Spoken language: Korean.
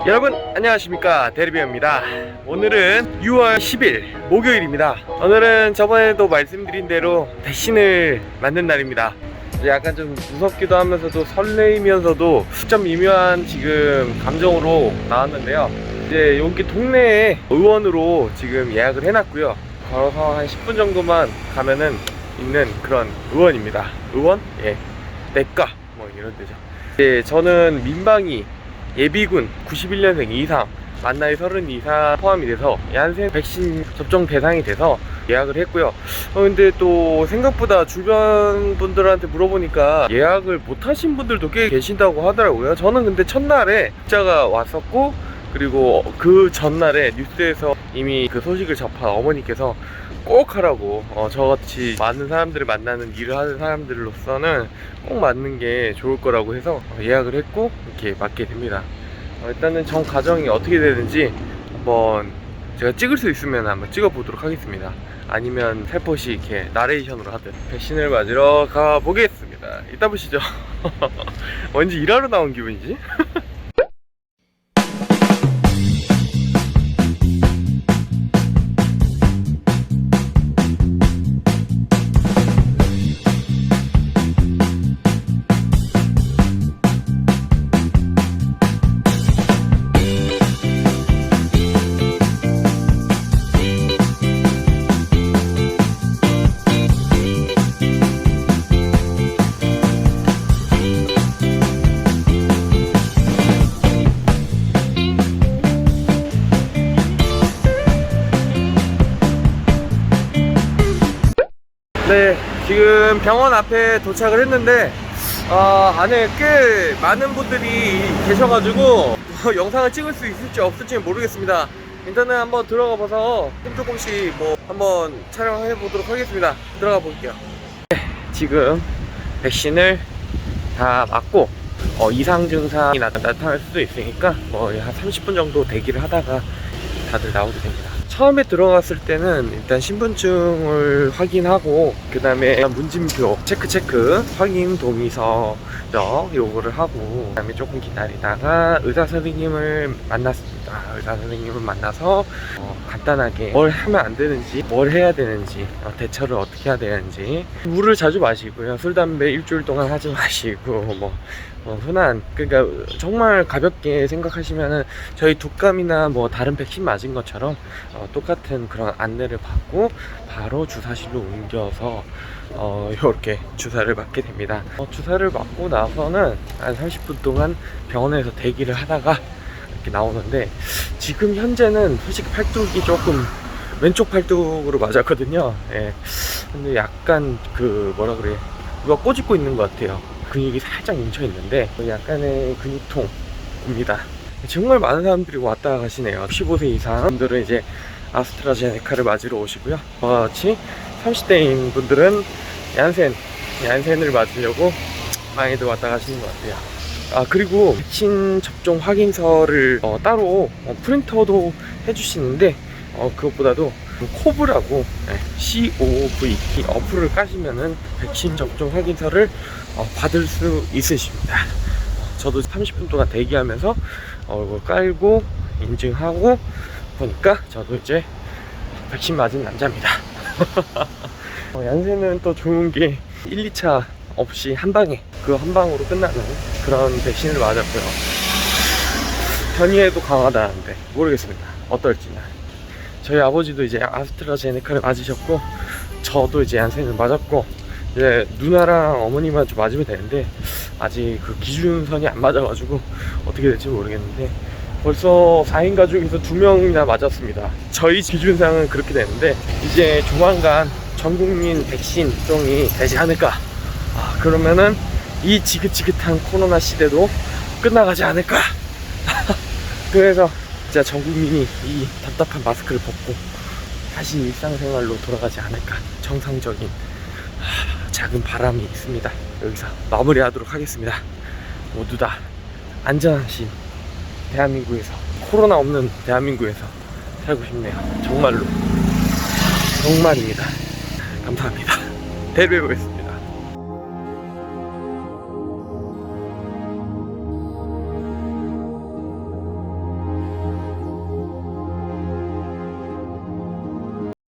여러분 안녕하십니까? 대리비입니다. 오늘은 6월 10일 목요일입니다. 오늘은 저번에도 말씀드린 대로 백신을 맞는 날입니다. 약간 좀 무섭기도 하면서도 설레이면서도 좀 미묘한 지금 감정으로 나왔는데요. 이제 여기 동네에 의원으로 지금 예약을 해놨고요. 걸어서 한 10분 정도만 가면은 있는 그런 의원입니다. 의원? 예. 내과. 뭐 이런 데죠. 예, 저는 민방위 예비군 91년생 이상 만 나이 30 이상 포함이 돼서 얀센 백신 접종 대상이 돼서 예약을 했고요. 어, 근데 또 생각보다 주변 분들한테 물어보니까 예약을 못 하신 분들도 꽤 계신다고 하더라고요. 저는 근데 첫날에 문자가 왔었고 그리고 그 전날에 뉴스에서 이미 그 소식을 접한 어머니께서 꼭 하라고 어, 저같이 많은 사람들을 만나는 일을 하는 사람들로서는 꼭 맞는 게 좋을 거라고 해서 예약을 했고 이렇게 맞게 됩니다. 어, 일단은 전 과정이 어떻게 되는지 한번 제가 찍을 수 있으면 한번 찍어 보도록 하겠습니다. 아니면 살포시 이렇게 나레이션으로 하든 백신을 맞으러 가 보겠습니다. 이따 보시죠. 왠지 일하러 나온 기분이지? 네, 지금 병원 앞에 도착을 했는데 아, 안에 꽤 많은 분들이 계셔가지고 영상을 찍을 수 있을지 없을지 모르겠습니다. 일단은 한번 들어가 봐서 좀 조금씩 뭐 한번 촬영해 보도록 하겠습니다. 들어가 볼게요. 네, 지금 백신을 다 맞고 어, 이상 증상이 나, 나타날 수도 있으니까 뭐 한 30분 정도 대기를 하다가 다들 나오게 됩니다. 처음에 들어갔을 때는 일단 신분증을 확인하고 그 다음에 문진표 체크 체크 확인 동의서 요거를 하고 그 다음에 조금 기다리다가 의사 선생님을 만났습니다. 의사 선생님을 만나서 어, 간단하게 뭘 하면 안 되는지 뭘 해야 되는지 어, 대처를 어떻게 해야 되는지 물을 자주 마시고요. 술 담배 일주일 동안 하지 마시고 뭐 어, 흔한 그러니까 정말 가볍게 생각하시면은 저희 독감이나 뭐 다른 백신 맞은 것처럼 어, 똑같은 그런 안내를 받고 바로 주사실로 옮겨서 어, 이렇게 주사를 맞게 됩니다. 어, 주사를 맞고 나서는 한 30분 동안 병원에서 대기를 하다가 이렇게 나오는데 지금 현재는 솔직히 팔뚝이 조금 왼쪽 팔뚝으로 맞았거든요. 예. 근데 약간 그 뭐라 그래 누가 꼬집고 있는 것 같아요. 근육이 살짝 뭉쳐 있는데 약간의 근육통입니다. 정말 많은 사람들이 왔다 가시네요. 15세 이상 분들은 이제 아스트라제네카를 맞으러 오시고요. 저와 같이 30대인 분들은 얀센, 얀센을 맞으려고 많이들 왔다 가시는 것 같아요. 아 그리고 백신 접종 확인서를 어, 따로 어, 프린터도 해주시는데 어, 그것보다도 코브라고 네, COV 이 어플을 까시면은 백신 접종 확인서를 어, 받을 수 있으십니다. 어, 저도 30분 동안 대기하면서 어, 이걸 깔고 인증하고 보니까 저도 이제 백신 맞은 남자입니다. 어, 얀센은 또 좋은 게 1, 2차 없이 한 방에 그 한 방으로 끝나는 그런 백신을 맞았고요. 변이에도 강하다는데 모르겠습니다. 어떨지는. 저희 아버지도 이제 아스트라제네카를 맞으셨고 저도 이제 얀센을 맞았고 이제 누나랑 어머니만 좀 맞으면 되는데 아직 그 기준선이 안 맞아가지고 어떻게 될지 모르겠는데 벌써 4인 가족에서 2명이나 맞았습니다. 저희 기준상은 그렇게 되는데 이제 조만간 전 국민 백신 접종이 되지 않을까. 아, 그러면은 이 지긋지긋한 코로나 시대도 끝나가지 않을까. 그래서 진짜 전 국민이 이 답답한 마스크를 벗고 다시 일상생활로 돌아가지 않을까. 정상적인 하, 작은 바람이 있습니다. 여기서 마무리하도록 하겠습니다. 모두 다 안전하신 대한민국에서 코로나 없는 대한민국에서 살고 싶네요. 정말로 정말입니다. 감사합니다. 대를 보겠습니다.